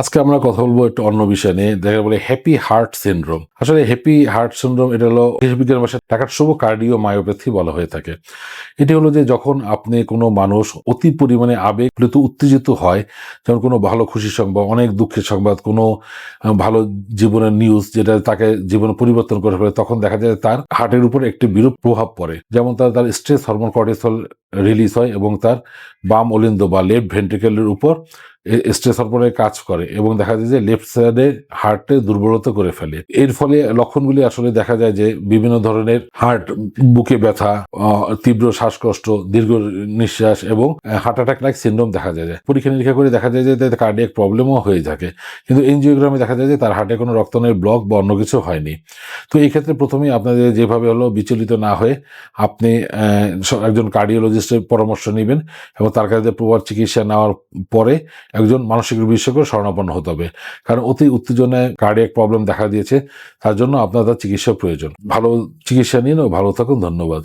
আজকে আমরা কথা বলব একটু অন্য বিষয় নিয়ে দেখা বলে হ্যাপি হার্ট সিনড্রোম আসলে হ্যাপি হার্ট সিনড্রোম এটা হলো বিজ্ঞান ভাষায় টাকার শুভ কার্ডিও মায়োপ্যাথি বলা হয়ে থাকে। এটি হলো যে যখন আপনি কোনো মানুষ অতি পরিমাণে আবেগ উত্তেজিত হয়, যেমন কোনো ভালো খুশি সংবাদ, অনেক দুঃখের সংবাদ, কোনো ভালো জীবনের নিউজ যেটা তাকে জীবন পরিবর্তন করে ফেলে, তখন দেখা যায় তার হার্টের উপর একটি বিরূপ প্রভাব পড়ে। যেমন তার তার স্ট্রেস হরমোন কর্টিসল রিলিজ হয় এবং তার বাম অলিন্দ বা লেফট ভেন্ট্রিকেলের উপর স্ট্রেস হরমোনের কাজ করে এবং দেখা যায় যে লেফট সাইডে হার্টে দুর্বলতা করে ফেলে। এর ফলে লক্ষণগুলি আসলে দেখা যায় যে বিভিন্ন ধরনের হার্ট বুকে ব্যথা তীব্র শ্বাসকষ্ট, দীর্ঘ নিঃশ্বাস এবং হার্ট অ্যাটাক লাইক সিন্ড্রোম দেখা যায় পরীক্ষা নিরীক্ষা করে দেখা যায় যে তাদের কার্ডিয়াক প্রবলেমও হয়ে থাকে। কিন্তু এনজিওগ্রামে দেখা যায় যে তার হার্টে কোনো রক্তনের ব্লক বা অন্য কিছু হয়নি। তো এই ক্ষেত্রে প্রথমেই আপনাদের যেভাবে হলো বিচলিত না হয়ে আপনি একজন কার্ডিওলজিস্টের পরামর্শ নেবেন এবং তার কাছে প্রভাব চিকিৎসা নেওয়ার পরে একজন মানসিক বিশেষজ্ঞ শরণাপন্ন হতে হবে। কারণ অতি উত্তেজনায় কার্ডিয়াক প্রবলেম দেখা দিয়েছে, তার জন্য আপনার তার চিকিৎসা প্রয়োজন। ভালো চিকিৎসা নিন ও ভালো থাকুন, ধন্যবাদ।